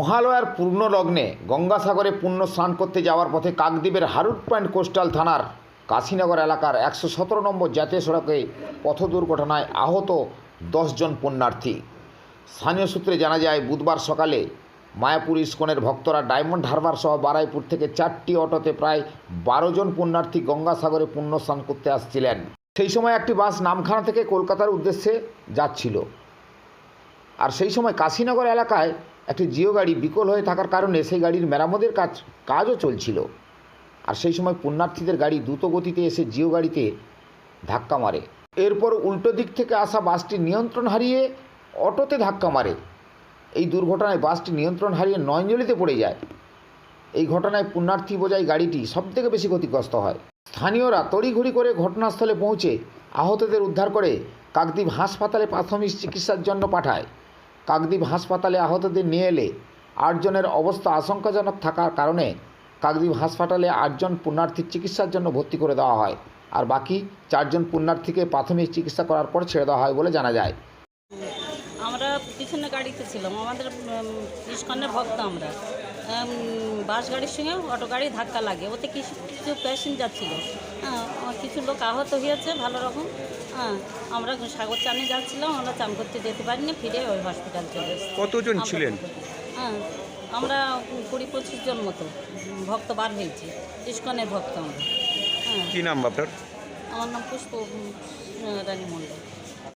মহালয়ার পূর্ণ লগ্নে গঙ্গাসাগরে পুণ্য স্নান করতে যাওয়ার পথে কাকদ্বীপের হারুট পয়েন্ট কোস্টাল থানার কাশীনগর এলাকার একশো সতেরো নম্বর জাতীয় সড়কে পথ দুর্ঘটনায় আহত দশজন পুণ্যার্থী। স্থানীয় সূত্রে জানা যায়, বুধবার সকালে মায়াপুর ইস্কনের ভক্তরা ডায়মন্ড হারবার সহ বারাইপুর থেকে চারটি অটোতে প্রায় বারো জন পুণ্যার্থী গঙ্গাসাগরে পুণ্য স্নান করতে আসছিলেন। সেই সময় একটি বাস নামখানা থেকে কলকাতার উদ্দেশ্যে যাচ্ছিল। আর সেই সময় কাশীনগর এলাকায় একটি জিও গাড়ি বিকল হয়ে থাকার কারণে সেই গাড়ির মেরামতের কাজ, কাজও চলছিল। আর সেই সময় পুণ্যার্থীদের গাড়ি দ্রুত গতিতে এসে জিও গাড়িতে ধাক্কা মারে। এরপর উল্টো দিক থেকে আসা বাসটি নিয়ন্ত্রণ হারিয়ে অটোতে ধাক্কা মারে। এই দুর্ঘটনায় বাসটি নিয়ন্ত্রণ হারিয়ে নয়ঞ্জলিতে পড়ে যায়। এই ঘটনায় পুণ্যার্থী বোঝাই গাড়িটি সবথেকে বেশি ক্ষতিগ্রস্ত হয়। স্থানীয়রা তড়িঘড়ি করে ঘটনাস্থলে পৌঁছে আহতদের উদ্ধার করে কাকদ্বীপ হাসপাতালে প্রাথমিক চিকিৎসার জন্য পাঠায়। কাকদ্বীপ হাসপাতালে আহতদের নিয়ে এলে আটজনের অবস্থা আশঙ্কাজনক থাকার কারণে কাকদ্বীপ হাসপাতালে আটজন পুণ্যার্থীর চিকিৎসার জন্য ভর্তি করে দেওয়া হয়। আর বাকি চারজন পুণ্যার্থীকে প্রাথমিক চিকিৎসা করার পর ছেড়ে দেওয়া হয় বলে জানা যায়। আমরা পিছনে গাড়িতে ছিলাম। আমাদের ভক্ত আমরা। বাস গাড়ির সঙ্গে অটো গাড়ি ধাক্কা লাগে। ওতে কিছু কিছু প্যাসেঞ্জার ছিল। হ্যাঁ কিছু লোক আহত হয়েছে ভালো রকম। হ্যাঁ আমরা সাগর চানে যাচ্ছিলাম আমরা চান করতে যেতে পারিনি ফিরে ওই হসপিটাল চলে এসেছি। কতজন ছিলেন? হ্যাঁ আমরা কুড়ি পঁচিশ জন মতো ভক্ত বার হয়েছি ইস্কনের ভক্ত আমরা। হ্যাঁ। কি নাম আপনার? আমার নাম পুষ্প রানী মণ্ডল।